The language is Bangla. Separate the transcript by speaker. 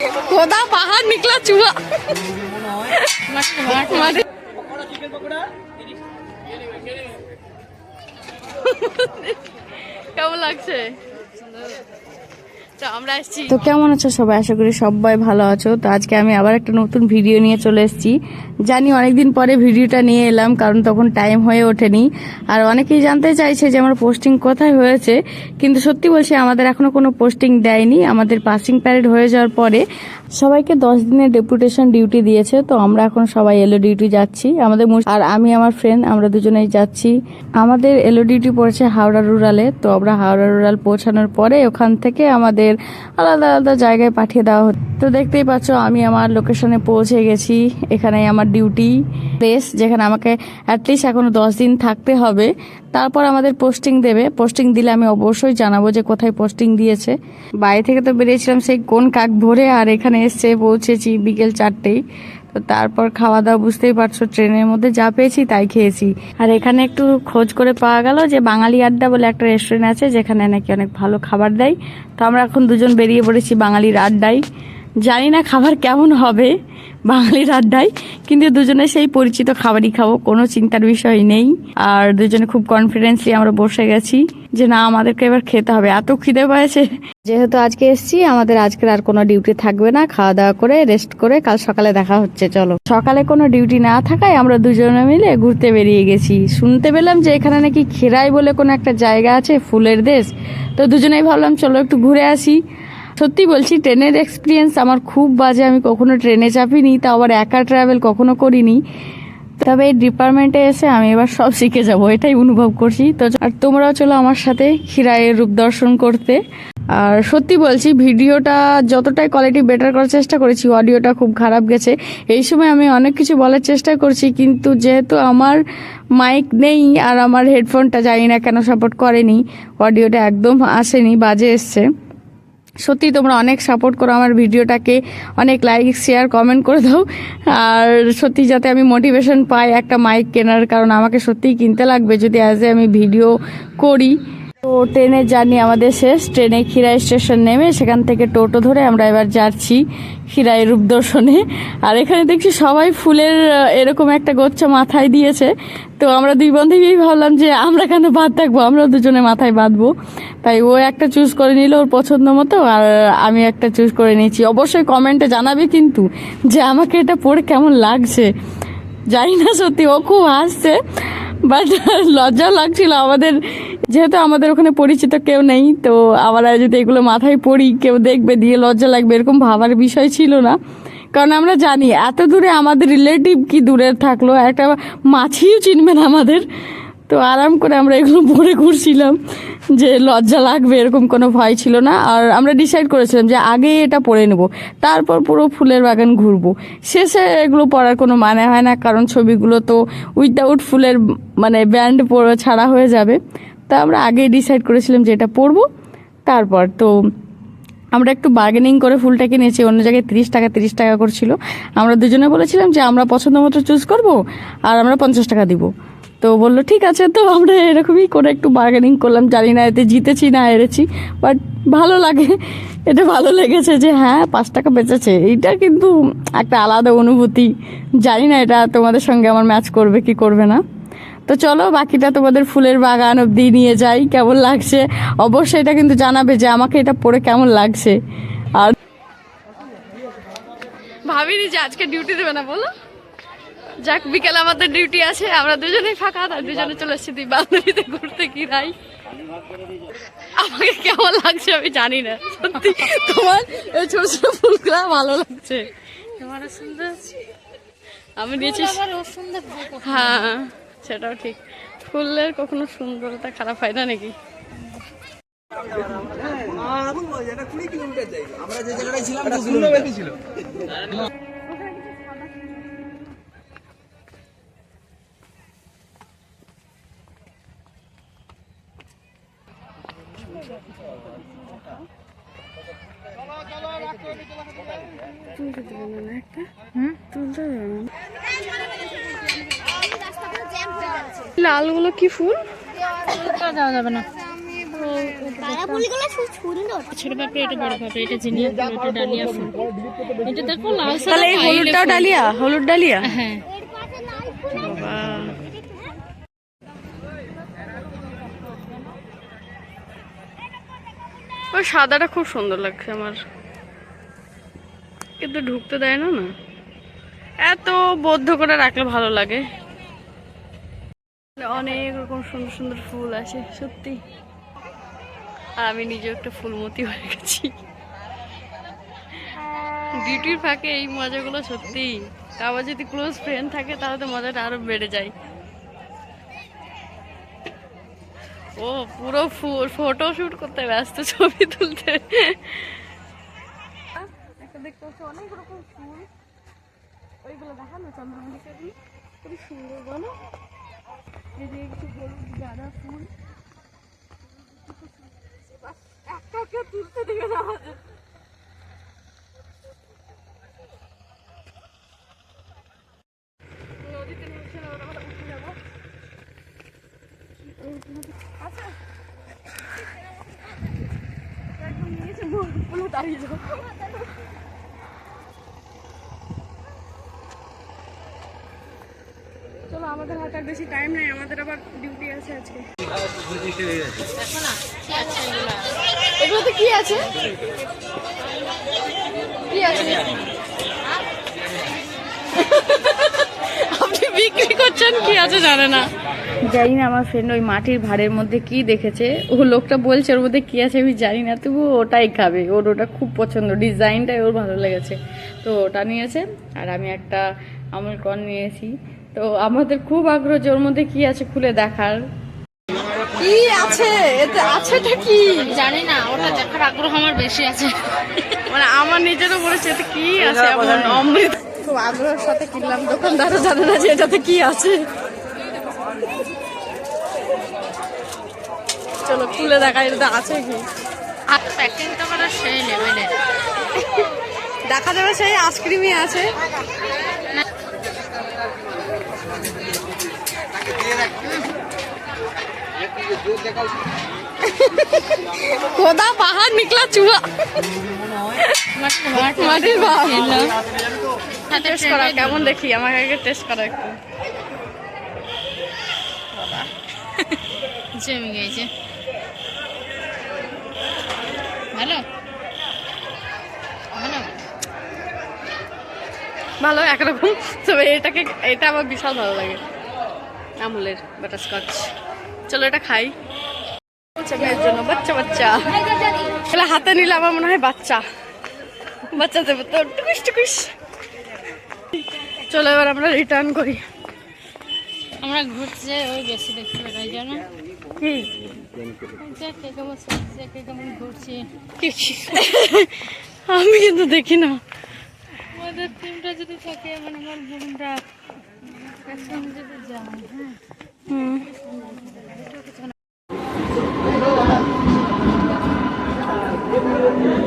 Speaker 1: खोदा बाहर निकला चूहा मारे- কেমন লাগছে তো
Speaker 2: কেমন আছো সবাই? আশা করি সবাই ভালো আছো। তো আজকে আমি আবার একটা নতুন ভিডিও নিয়ে চলে এসেছি। জানি অনেকদিন পরে ভিডিওটা নিয়ে এলাম, কারণ তখন টাইম হয়ে ওঠেনি। আর অনেকেই জানতে চাইছে যে আমার পোস্টিং কোথায় হয়েছে, কিন্তু সত্যি বলছি আমাদের এখনও কোনো পোস্টিং দেয়নি। আমাদের পাসিং প্যারেড হয়ে যাওয়ার পরে সবাইকে দশ দিনের ডেপুটেশন ডিউটি দিয়েছে, তো আমরা এখন সবাই এলো ডিউটি যাচ্ছি। আমাদের আর আমি, আমার ফ্রেন্ড আমরা দুজনেই যাচ্ছি। আমাদের এলো ডিউটি পড়েছে হাওড়া রুরালে তো আমরা হাওড়া রুরাল পৌঁছানোর পরে ওখান থেকে আমাদের আলাদা আলাদা জায়গায় পাঠিয়ে দেওয়া হতো তো দেখতেই পাচ্ছ, আমি আমার লোকেশনে পৌঁছে গেছি। এখানে আমার ডিউটি প্লেস যেখানে আমাকে অ্যাটলিস্ট এখনও দশ দিন থাকতে হবে। তারপর আমাদের পোস্টিং দেবে। পোস্টিং দিলে আমি অবশ্যই জানাব যে কোথায় পোস্টিং দিয়েছে। বাইরে থেকে তো বেরিয়েছিলাম সেই কোন কাক ভরে, আর এখানে এসছে পৌঁছেছি বিকেল চারটেই। তো তারপর খাওয়া দাওয়া বুঝতেই পারছ, ট্রেনের মধ্যে যা পেয়েছি তাই খেয়েছি। আর এখানে একটু খোঁজ করে পাওয়া গেল যে বাঙালি আড্ডা বলে একটা রেস্টুরেন্ট আছে, যেখানে নাকি অনেক ভালো খাবার দেয়। তো আমরা এখন দুজন বেরিয়ে পড়েছি বাঙালির আড্ডায়। জানি না খাবার কেমন হবে বাঙালির আড্ডায়, কিন্তু দুজনে সেই পরিচিত খাবারই খাব, কোনো চিন্তার বিষয় নেই। আর দুজনে খুব কনফিডেন্সলি আমরা বসে গেছি যে না, আমাদেরকে এবার খেতে হবে। এত খিদে পেয়েছে। যেহেতু আজকে এসছি, আমাদের আজকের আর কোনো ডিউটি থাকবে না। খাওয়া দাওয়া করে রেস্ট করে, কাল সকালে দেখা হচ্ছে, চলো। সকালে কোনো ডিউটি না থাকায় আমরা দুজনে মিলে ঘুরতে বেরিয়ে গেছি। শুনতে পেলাম যে এখানে নাকি খেরাই বলে কোনো একটা জায়গা আছে, ফুলের দেশ। তো দুজনেই ভাবলাম, চলো একটু ঘুরে আসি। সত্যি বলছি, ট্রেনের এক্সপিরিয়েন্স আমার খুব বাজে। আমি কখনো ট্রেনে চাপিনি তা আবার একা ট্রাভেল কখনো করিনি। তবে এই ডিপার্টমেন্টে এসে আমি এবার সব শিখে যাব, এটাই অনুভব করছি। তো আর তোমরাও চলো আমার সাথে খিরাইয়ের রূপ দর্শন করতে। আর সত্যি বলছি, ভিডিওটা যতটাই কোয়ালিটি বেটার করার চেষ্টা করেছি অডিওটা খুব খারাপ গেছে। এই সময় আমি অনেক কিছু বলার চেষ্টা করছি, কিন্তু যেহেতু আমার মাইক নেই আর আমার হেডফোনটা জানি না কেন সাপোর্ট করেনি অডিওটা একদম আসেনি, বাজে এসছে। সত্যি তোমরা অনেক সাপোর্ট করো আমার ভিডিওটাকে, অনেক লাইক শেয়ার কমেন্ট করে দাও। আর সত্যি যাতে আমি মোটিভেশন পাই একটা মাইক কেনার কারণ আমাকে সত্যিই কিনতে লাগবে যদি অ্যাজ এ আমি ভিডিও করি। তো ট্রেনের জার্নি আমাদের শেষ। ট্রেনে খিরাই স্টেশন নেমে সেখান থেকে টোটো ধরে আমরা এবার যাচ্ছি খিরাই রূপ দর্শনে। আর এখানে দেখছি সবাই ফুলের এরকম একটা গোচ্ছা মাথায় দিয়েছে। তো আমরা দুই বান্ধবী ভাবলাম যে আমরা কেন বাদ থাকব? আমরা দুজনে মাথায় বাঁধবো। তাই ও একটা চুজ করে নিল ওর পছন্দ মতো, আর আমি একটা চুজ করে নিয়েছি। অবশ্যই কমেন্টে জানাবে কিন্তু যে আমাকে এটা পড়ে কেমন লাগছে। জানি না সত্যি, ও খুব হাসছে। বাট লজ্জা লাগছিল আমাদের। যেহেতু আমাদের ওখানে পরিচিত কেউ নেই, তো আবার যদি এগুলো মাথায় পড়ি, কেউ দেখবে, দিয়ে লজ্জা লাগবে, এরকম ভাবার বিষয় ছিল না। কারণ আমরা জানি, এত দূরে আমাদের রিলেটিভ কি দূরে থাকল, একটা মাছিও চিনবে না আমাদের। তো আরাম করে আমরা এগুলো পরে ঘুরছিলাম, যে লজ্জা লাগবে এরকম কোনো ভয় ছিল না। আর আমরা ডিসাইড করেছিলাম যে আগে এটা পরে নেব, তারপর পুরো ফুলের বাগান ঘুরবো। শেষে এগুলো পরার কোনো মানে হয় না, কারণ ছবিগুলো তো উইদাউট ফুলের মানে ব্যান্ড পরে ছাড়া হয়ে যাবে। তা আমরা আগেই ডিসাইড করেছিলাম যে এটা পরবো, তারপর তো আমরা একটু বার্গেনিং করে ফুলটা কিনেছি অন্য জায়গায় তিরিশ টাকা তিরিশ টাকা করছিল। আমরা দুজনে বলেছিলাম যে আমরা পছন্দ মতো চুজ করব, আর আমরা পঞ্চাশ টাকা দিব। তো বলল, ঠিক আছে তো, আমরা এরকমই করে একটু বার্গেনিং করলাম। জানি না এতে জিতেছি না হেরেছি বাট ভালো লাগে। এটা ভালো লেগেছে যে হ্যাঁ পাঁচ টাকা বেঁচেছে। এইটা কিন্তু একটা আলাদা অনুভূতি। জানি না এটা তোমাদের সঙ্গে আমার ম্যাচ করবে কি করবে না। তো চলো, বাকিটা তোমাদের ফুলের বাগান অব্দি নিয়ে যাই, কেমন লাগছে? অবশ্যই এটা কিন্তু জানাবে যে, আমাকে এটা পরে কেমন লাগছে। আর
Speaker 1: ভাবিনি যে আজকে ডিউটি দেবে না, বলো। যাক বিকেলে আমাদের ডিউটি আছে আমরা দুজনেই ফাঁকা আর দুজনে চলে এসেছি দুই বান্ধবীতে ঘুরতে কি রাই আমাকে কেমন লাগছে আমি জানি না সত্যি। তোমার এই ছোট ছোট ফুলগুলো ভালো লাগছে। তোমার সুন্দর আমি নিয়েছি হ্যাঁ সেটাও ঠিক। ফুলের কখনো সুন্দরতা খারাপ হয় না নাকি? লালগুলো কি ফুল?
Speaker 3: যাওয়া যাবে না। তারা ফুলগুলো খুব সুন্দর
Speaker 4: ছোট পাপড়ি এটা বড় পাপড়ি এটা জিনিয়া ফুল এটা ডালিয়া ফুল। এটা দেখো লাল
Speaker 2: তাহলে এই হলুদটাও ডালিয়া? হলুদ ডালিয়া?
Speaker 4: হ্যাঁ।
Speaker 3: এর পাশে লাল ফুল
Speaker 2: বাবা ওই সাদাটা খুব সুন্দর লাগছে আমার। কিন্তু ঢুকতে দেয় না না। এত বদ্ধ করে রাখলে ভালো লাগে। অনেক রকম সুন্দর সুন্দর ফুল আছে সত্যি। আর আমি নিজেও একটা ফুলমতি হয়ে গেছি। ডিউটির ফাঁকে এই মজাগুলো সত্যি। আবার যদি ক্লোজ ফ্রেন্ড থাকে, তাহলে তো মজাটা আরও বেড়ে যায়। ও, পুরো ফটো শুট করতে ব্যস্ত ছবি তুলতে। দেখতে পাচ্ছি অনেক রকম ফুল। ওইগুলো দেখানো চন্দ্রমল্লিকা ফুল খুবই সুন্দর, বলো? যে কিছু হলুদ গাঁদা ফুল। একটা একটা তুলতে দেবে না নদীতে যাব। আচ্ছা। নিয়েছে দাঁড়িয়ে যাব। আমাদের হাতে বেশি টাইম নাই আমাদের আবার ডিউটি আছে আজকে। এগুলোতে কি আছে? কি আছে? আপনি বিক্রি করছেন কি আছে জানে না। জানি না আমার ফ্রেন্ড ওই মাটির ভাড়ের মধ্যে কি দেখেছে। ও লোকটা বলছে ওর মধ্যে কি আছে আমি জানি না। তবু ওটাই খাবে। ওর ওটা খুব পছন্দ। ডিজাইনটাই ওর ভালো লেগেছে। তো ওটা নিয়েছে। আর আমি একটা আমুল কর্ন নিয়েছি। তো আমাদের খুব আগ্রহ যে ওর মধ্যে কি আছে খুলে দেখার। কি আছে? এতে আছেটা কি?
Speaker 4: জানি না ওটা দেখার আগ্রহ আমার বেশি আছে।
Speaker 2: মানে আমার নিজেরও বলেছে এতে কি আছে? এমন অমৃত। খুব আগ্রহের সাথে কিনলাম দোকানদারও জানে না যে এটাতে কি আছে। চলো খুলে দেখা এটাতে আছে কি?
Speaker 4: আর প্যাকিংটা মানে সেই লেভেলের
Speaker 2: দেখা যাবে সেই আইসক্রিমই আছে। খোদা পাহাড় নিকলা চুয়া মাটির টেস্ট করা কেমন দেখি? আমাকে আগে টেস্ট করা একটু।
Speaker 4: জমে গেছে। ভালো? ভালো?
Speaker 2: ভালো একরকম। তবে এটাকে এটা আমার বিশাল ভালো লাগে। আমুলের বাটারস্কচ চলো এটা খাই। মেয়ের জন্য বাচ্চা বাচ্চা এগুলো হাতে নিলে আমার মনে হয় বাচ্চা। বাচ্চা দেবে তো টুকুস টুকুস। চলো এবার আমরা রিটার্ন করি।
Speaker 4: আমরা ঘুরছে ওই বেশি দেখতে পাই জানো?
Speaker 2: আমি কিন্তু দেখি না।
Speaker 4: ওদের টিমটা যদি থাকে মানে আমার বোনটা যদি যায় হ্যাঁ।
Speaker 2: Thank you.